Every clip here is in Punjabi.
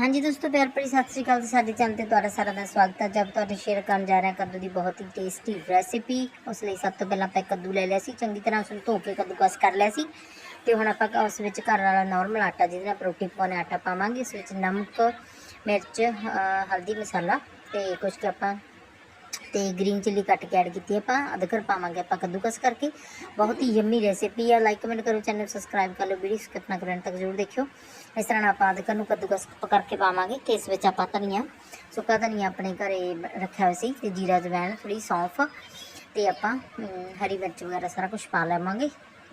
ਹਾਂਜੀ ਦੋਸਤੋ, ਪਿਆਰ ਭਰੀ ਸਤਿ ਸ੍ਰੀ ਅਕਾਲ ਸਾਡੇ ਚੈਨਲ ਤੇ ਤੁਹਾਡਾ ਸਾਰਿਆਂ ਦਾ ਸਵਾਗਤ ਹੈ। ਜਦ ਤੁਹਾਡੇ ਸ਼ੇਅਰ ਕਰਨ ਜਾ ਰਹੇ ਕੱਦੂ ਦੀ ਬਹੁਤ ਹੀ ਟੇਸਟੀ ਰੈਸਿਪੀ ਉਸ ਲਈ ਸਭ ਤੋਂ ਪਹਿਲਾਂ ਆਪਾਂ ਕੱਦੂ ਲੈ ਲਿਆ ਸੀ। ਚੰਗੀ ਤਰ੍ਹਾਂ ਉਸ ਨੂੰ ਧੋ ਕੇ ਕੱਦੂਕਸ ਕਰ ਲਿਆ ਸੀ। ਤੇ ਹੁਣ ਆਪਾਂ ਉਸ ਵਿੱਚ ਘਰ ਵਾਲਾ ਨਾਰਮਲ ਆਟਾ, ਜਿਹਦੇ ਨਾਲ ਰੋਟੀ ਪਾਉਣੇ ਆਟਾ ਪਾਵਾਂਗੇ, ਇਸ ਵਿੱਚ ਨਮਕ, ਮਿਰਚ ਹਲਦੀ, ਮਸਾਲਾ ਤੇ ਕੁਝ ਕੁ ਆਪਾਂ ਤੇ ਗ੍ਰੀਨ ਚਿੱਲੀ ਕੱਟ ਕੇ ਐਡ ਕੀਤੀ ਹੈ ਆਪਾਂ। ਅਦਰਕ ਪਾਵਾਂਗੇ ਆਪਾਂ ਕੱਦੂਕਸ ਕਰਕੇ। ਬਹੁਤ ਹੀ ਯੰਮੀ ਰੈਸਿਪੀ ਆ। ਲਾਈਕ ਕਮੈਂਟ ਕਰੋ ਚੈਨਲ ਸਬਸਕ੍ਰਾਈਬ ਕਰ ਲਓ ਵੀਡੀਓ ਸਕਿਪ ਨਾ ਕਰੋ ਤੱਕ ਜ਼ਰੂਰ ਦੇਖਿਓ। ਇਸ ਤਰ੍ਹਾਂ ਨਾਲ ਆਪਾਂ ਅਦਰਕ ਨੂੰ ਕੱਦੂਕਸ ਕਰਕੇ ਪਾਵਾਂਗੇ। ਤੇ ਇਸ ਵਿੱਚ ਆਪਾਂ ਧਨੀਆ, ਸੁੱਕਾ ਧਨੀਆ ਆਪਣੇ ਘਰੇ ਬ- ਰੱਖਿਆ ਹੋਇਆ ਸੀ ਤੇ ਜੀਰਾ ਜਵੈਣ ਥੋੜੀ ਸੌਂਫ ਤੇ ਆਪਾਂ ਹਰੀ ਮਿਰਚ ਵਗੈਰਾ ਸਾਰਾ ਕੁਝ ਪਾ ਲਵਾਂਗੇ।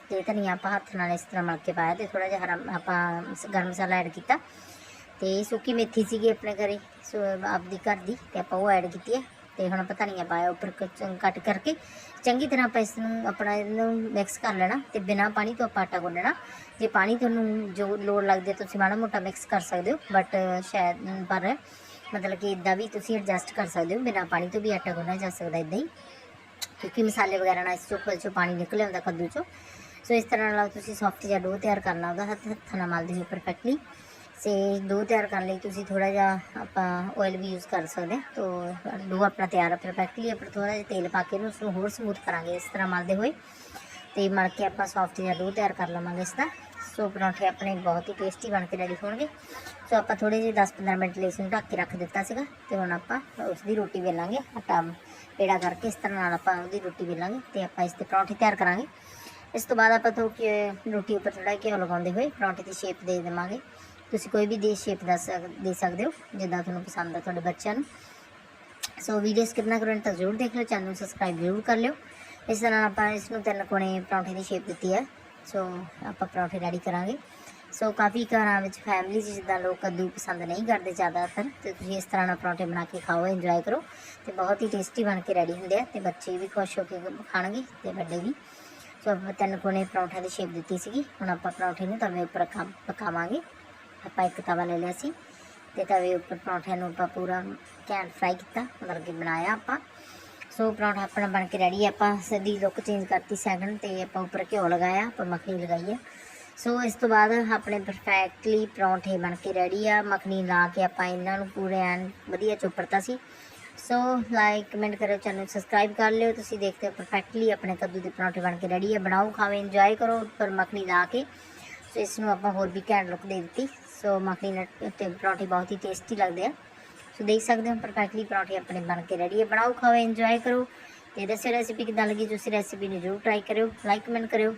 ਤੇ ਧਨੀਆ ਆਪਾਂ ਹੱਥ ਨਾਲ ਇਸ ਤਰ੍ਹਾਂ ਮਲ ਕੇ ਪਾਇਆ ਤੇ ਥੋੜਾ ਜਿਹਾ ਹਰਾ, ਆਪਾਂ ਗਰਮ ਮਸਾਲਾ ਐਡ ਕੀਤਾ। ਤੇ ਸੁੱਕੀ ਮੇਥੀ ਸੀਗੀ ਆਪਣੇ ਘਰੇ, ਸੋ, ਆਪਦੀ ਘਰ ਦੀ ਤੇ ਆਪਾਂ ਉਹ ਐਡ ਕੀਤੀ ਹੈ। ਤੇ ਹੁਣ ਆਪਾਂ ਧਨੀਆ ਪਾਇਆ ਉੱਪਰ ਕ- ਕੱਟ ਕਰਕੇ ਚੰਗੀ ਤਰ੍ਹਾਂ ਆਪਾਂ ਇਸ ਨੂੰ ਆਪਣਾ ਇਹਨੂੰ ਮਿਕਸ ਕਰ ਲੈਣਾ ਤੇ ਬਿਨਾ ਪਾਣੀ ਤੋਂ ਆਪਾਂ ਆਟਾ ਗੁੰਨਣਾ। ਜੇ ਪਾਣੀ ਤੁਹਾਨੂੰ ਜੋ ਲੋੜ ਲੱਗਦੀ ਹੈ ਤੁਸੀਂ ਮਾੜਾ ਮੋਟਾ ਮਿਕਸ ਕਰ ਸਕਦੇ ਹੋ ਬਟ ਸ਼ਾਇਦ ਪਰ ਮਤਲਬ ਕਿ ਇਦਾਂ ਵੀ ਤੁਸੀਂ ਐਡਜਸਟ ਕਰ ਸਕਦੇ ਹੋ, ਬਿਨਾ ਪਾਣੀ ਤੋਂ ਵੀ ਆਟਾ ਗੁੰਨਿਆ ਜਾ ਸਕਦਾ ਇਦਾਂ ਹੀ। ਕਿਉਂਕਿ ਮਸਾਲੇ ਵਗੈਰਾ ਨਾਲ ਇਸ ਚੋਂ ਚੋਂ ਪਾਣੀ ਨਿਕਲ ਆਉਂਦਾ ਕੱਦੂ ਚੋਂ। ਸੋ ਇਸ ਤਰ੍ਹਾਂ ਨਾਲ ਤੁਸੀਂ ਸੌਫਟ ਜਿਹਾ ਡੋ ਤਿਆਰ ਕਰਨਾ, ਉਹਦਾ ਹੱਥ ਹੱਥਾਂ ਨਾਲ ਮਲਦੇ ਹੋ ਪਰਫੈਕਟਲੀ ਸੇ ਡੋ ਤਿਆਰ ਕਰਨ ਲਈ ਤੁਸੀਂ ਥੋੜਾ ਜਿਹਾ ਆਪਾਂ ਆਇਲ ਵੀ ਯੂਜ਼ ਕਰ ਸਕਦੇ ਹਾਂ। ਤੋ ਡੋ ਆਪਣਾ ਤਿਆਰ ਹੈ ਆਪਾਂ ਥੋੜਾ ਜਿਹਾ ਤੇਲ ਪਾ ਕੇ ਇਹਨੂੰ ਉਸਨੂੰ ਹੋਰ ਸਮੂਥ ਕਰਾਂਗੇ ਇਸ ਤਰ੍ਹਾਂ ਮਲਦੇ ਹੋਏ। ਤੇ ਮਲ ਕੇ ਆਪਾਂ ਸੌਫਟ ਜਿਹਾ ਡੋ ਤਿਆਰ ਕਰ ਲਵਾਂਗੇ ਇਸ ਦਾ ਸੋ ਪਰੌਂਠੇ ਆਪਣੇ ਬਹੁਤ ਹੀ ਟੇਸਟੀ ਬਣ ਕੇ ਰੈਡੀ ਹੋਣਗੇ। ਸੋ ਆਪਾਂ ਥੋੜੇ ਜਿਹੇ 10-15 ਮਿੰਟ ਲਈ ਇਸ ਨੂੰ ਢੱਕ ਕੇ ਰੱਖ ਦਿੱਤਾ ਸੀਗਾ। ਤੇ ਹੁਣ ਆਪਾਂ ਉਸ ਦੀ ਰੋਟੀ ਵੇਲਾਂਗੇ। ਆਟਾ ਪੇੜਾ ਕਰਕੇ ਇਸ ਤਰ੍ਹਾਂ ਨਾਲ ਆਪਾਂ ਉਹਦੀ ਰੋਟੀ ਵੇਲਾਂਗੇ ਤੇ ਆਪਾਂ ਇਸ ਤੇ ਪਰੌਂਠੇ ਤਿਆਰ ਕਰਾਂਗੇ। ਇਸ ਤੋਂ ਬਾਅਦ ਆਪਾਂ ਤੋਂ ਰੋਟੀ ਉੱਪਰ ਥੋੜਾ ਘਿਓ ਲਗਾਉਂਦੇ ਹੋਏ ਪਰੌਂਠੇ ਦੀ ਸ਼ੇਪ ਦੇ ਦੇਵਾਂਗੇ। ਤੁਸੀਂ ਕੋਈ ਵੀ ਦੇ ਸ਼ੇਪ ਦੱਸ ਸਕ- ਦੇ ਸਕਦੇ ਹੋ, ਜਿੱਦਾਂ ਤੁਹਾਨੂੰ ਪਸੰਦ ਆ ਤੁਹਾਡੇ ਬੱਚਿਆਂ ਨੂੰ। ਸੋ ਵੀਡੀਓ ਸਕਿਪ ਨਾ ਕਰੋ ਤਾਂ ਜ਼ਰੂਰ ਦੇਖ ਲਿਓ ਚੈਨਲ ਨੂੰ ਸਬਸਕ੍ਰਾਈਬ ਜ਼ਰੂਰ ਕਰ ਲਿਓ। ਇਸ ਤਰ੍ਹਾਂ ਆਪਾਂ ਇਸ ਨੂੰ ਤਿੰਨ ਕੋਣੇ ਪਰੌਂਠੇ ਦੀ ਸ਼ੇਪ ਦਿੱਤੀ ਹੈ। ਸੋ ਆਪਾਂ ਪਰੌਂਠੇ ਰੈਡੀ ਕਰਾਂਗੇ। ਸੋ ਕਾਫੀ ਘਰਾਂ ਵਿੱਚ ਫੈਮਿਲੀ 'ਚ ਜਿੱਦਾਂ ਲੋਕ ਕੱਦੂ ਪਸੰਦ ਨਹੀਂ ਕਰਦੇ ਜ਼ਿਆਦਾਤਰ, ਤੇ ਤੁਸੀਂ ਇਸ ਤਰ੍ਹਾਂ ਨਾਲ ਪਰੌਂਠੇ ਬਣਾ ਕੇ ਖਾਓ ਇੰਜੋਏ ਕਰੋ। ਤੇ ਬਹੁਤ ਹੀ ਟੇਸਟੀ ਬਣ ਕੇ ਰੈਡੀ ਹੁੰਦੇ ਆ, ਤੇ ਬੱਚੇ ਵੀ ਖੁਸ਼ ਹੋ ਕੇ ਖਾਣਗੇ, ਤੇ ਵੱਡੇ ਵੀ। ਸੋ ਆਪਾਂ ਤਿੰਨ ਕੋਣੇ ਪਰੌਂਠੇ ਦੀ ਸ਼ੇਪ ਦਿੱਤੀ ਸੀਗੀ, ਹੁਣ ਆਪਾਂ ਪਰੌਂਠੇ ਨੂੰ ਤਵੇ ਉੱਪਰ ਪਕਾਵਾਂਗੇ। ਆਪਾਂ ਇੱਕ ਤਵਾ ਲੈ ਲਿਆ ਸੀ ਤੇ ਤਵੇ ਉੱਪਰ ਪਰੌਂਠਿਆਂ ਨੂੰ ਆਪਾਂ ਪੂਰਾ ਘੈਂਟ ਫਰਾਈ ਕੀਤਾ, ਮਤਲਬ ਕਿ ਬਣਾਇਆ ਆਪਾਂ। ਸੋ ਪਰੌਂਠਾ ਆਪਣਾ ਬਣ ਕੇ ਰੈਡੀ ਆਪਾਂ ਸਿੱਧੀ ਲੁੱਕ ਚੇਂਜ ਕਰਤੀ ਸੈਕਿੰਡ ਤੇ ਆਪਾਂ ਉੱਪਰ ਘਿਓ ਲਗਾਇਆ, ਆਪਾਂ ਮੱਖਣੀ ਲਗਾਈ ਆ। ਸੋ ਇਸ ਤੋਂ ਬਾਅਦ ਆਪਣੇ ਪਰਫੈਕਟਲੀ ਪਰੌਂਠੇ ਬਣ ਕੇ ਰੈਡੀ ਆ, ਮੱਖਣੀ ਲਾ ਕੇ ਆਪਾਂ ਇਹਨਾਂ ਨੂੰ ਪੂਰੇ ਐਨ ਵਧੀਆ ਚੋਪੜਤਾ ਸੀ। ਸੋ ਲਾਈਕ ਕਮੈਂਟ ਕਰਿਓ ਚੈਨਲ ਸਬਸਕ੍ਰਾਈਬ ਕਰ ਲਿਓ, ਤੁਸੀਂ ਦੇਖਦੇ ਹੋ ਪਰਫੈਕਟਲੀ ਆਪਣੇ ਕੱਦੂ ਦੇ ਪਰੌਂਠੇ ਬਣ ਕੇ ਰੈਡੀ ਆ, ਬਣਾਓ, ਖਾਓ ਇੰਜੋਏ ਕਰੋ, ਉੱਪਰ ਮੱਖਣੀ ਲਾ ਕੇ। ਸੋ ਇਸ ਨੂੰ ਆਪਾਂ ਹੋਰ ਵੀ ਘੈਂਟ ਲੁੱਕ ਦੇ ਦਿੱਤੀ। ਸੋ ਮੱਖਣੀ ਨਾਲ ਉੱਤੇ ਪਰੌਂਠੇ ਬਹੁਤ ਹੀ ਟੇਸਟੀ ਲੱਗਦੇ ਆ। ਸੋ ਦੇਖ ਸਕਦੇ ਹੋ ਪਰਫੈਕਟਲੀ ਪਰੌਂਠੇ ਆਪਣੇ ਬਣ ਕੇ ਰੈਡੀ ਹੈ ਬਣਾਓ, ਖਾਓ ਇੰਜੋਏ ਕਰੋ। ਤੇ ਦੱਸਿਓ ਰੈਸਿਪੀ ਕਿੱਦਾਂ ਲੱਗੀ, ਤੁਸੀਂ ਰੈਸਿਪੀ ਨੂੰ ਜ਼ਰੂਰ ਟਰਾਈ ਕਰਿਓ ਲਾਈਕ ਕਮੈਂਟ ਕਰਿਓ।